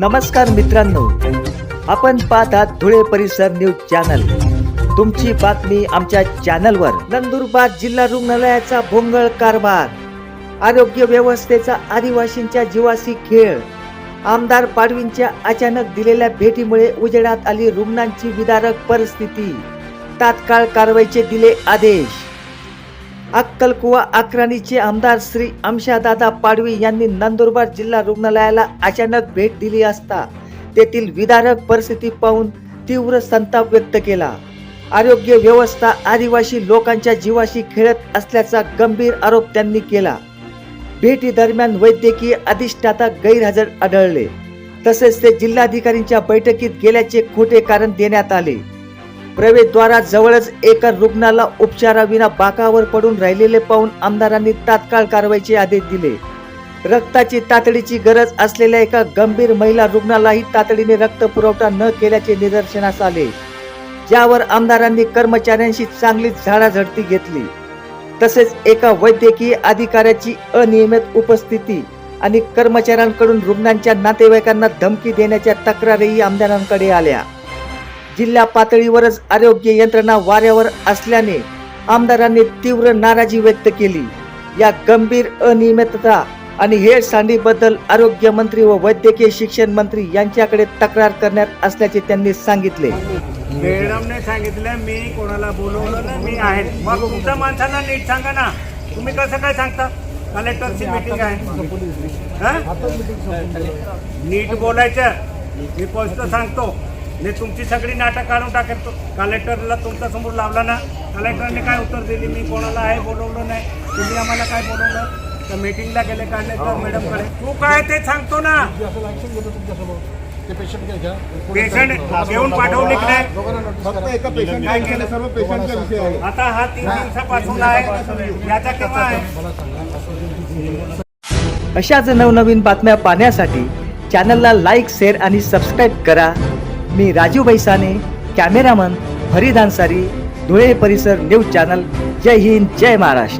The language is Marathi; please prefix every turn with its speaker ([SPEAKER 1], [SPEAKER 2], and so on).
[SPEAKER 1] नमस्कार मित्रांनो. आपण पाहतात धुळे परिसर न्यूज चॅनल. तुमची बातमी आमच्या चॅनलवर नंदुरबार जिल्हा रुग्णालयाचा भोंगळ कारभार. आरोग्य व्यवस्थेचा आदिवासींच्या जीवाशी खेळ. आमदार पाडवींच्या अचानक दिलेल्या भेटीमुळे उजेडात आली रुग्णांची विदारक परिस्थिती. तात्काळ कारवाईचे दिले आदेश. अक्कलकुवा अक्राणीचे आमदार श्री अमशादादा पाडवी यांनी नंदुरबार जिल्हा रुग्णालयाला अचानक भेट दिली असता तेथील विदारक परिस्थिती पाहून तीव्र संताप व्यक्त केला. आरोग्य व्यवस्था आदिवासी लोकांच्या जीवाशी खेळत असल्याचा गंभीर आरोप त्यांनी केला. भेटी दरम्यान वैद्यकीय अधिष्ठाता गैरहजर आढळले. तसेच ते जिल्हाधिकारींच्या बैठकीत गेल्याचे खोटे कारण देण्यात आले. प्रवेशद्वाराजवळच एका रुग्णाला उपचाराविना बाकावर पडून राहिलेले पाहून आमदारांनी तात्काळ कारवाईचे आदेश दिले. रक्ताची तातडीची गरज असलेल्या एका गंभीर महिला रुग्णालाही तातडीने रक्त पुरवठा न केल्याचे निदर्शनास आले. ज्यावर आमदारांनी कर्मचाऱ्यांशी चांगलीच झाडाझडती घेतली. तसेच एका वैद्यकीय अधिकाऱ्याची अनियमित उपस्थिती आणि कर्मचाऱ्यांकडून रुग्णांच्या नातेवाईकांना धमकी देण्याच्या तक्रारीही आमदारांकडे आल्या. जिल्हा पातळीवरच आरोग्य यंत्रणा वाऱ्यावर असल्याने आमदारांनी तीव्र नाराजी व्यक्त केली. या गंभीर अनियमितता आणि हेळसांडीबद्दल आरोग्य मंत्री व वैद्यकीय शिक्षण मंत्री यांच्याकडे तक्रार करण्यात असल्याचे त्यांनी सांगितले.
[SPEAKER 2] मॅडमने सांगितलं मी कोणाला बोलवलं ना मी आहे. मग तुमच्या माणसांना नीट सांगा ना. तुम्ही कसं काय सांगता? कलेक्टरची मीटिंग आहे. नीट बोलायचं. मी पोस्ट सांगतो. मी तुमची सगळी नाटक काढून टाकेल तो कलेक्टरला तुमच्यासमोर लावला ना कलेक्टरने काय उत्तर दिली? मी कोणाला आहे बोलवलं नाही. तुम्ही आम्हाला काय बोलवलं? तर मीटिंगला गेले कलेक्टर मॅडमकडे तू काय ते सांगतो ना. पेशंट घेऊन पाठवले की नाही?
[SPEAKER 3] फक्त एका पेशंट काय केलं सर्व पेशंटचा विषय आहे
[SPEAKER 2] आता हा तीन दिवसापासून आहे. याचा केव्हा आहे?
[SPEAKER 1] अशाच नवनवीन बातम्या पाहण्यासाठी चॅनलला लाईक शेअर आणि सबस्क्राईब करा. मी राजीव बैसाने कॅमेरामन फरीद धुळे परिसर न्यूज चॅनल जय हिंद जय महाराष्ट्र.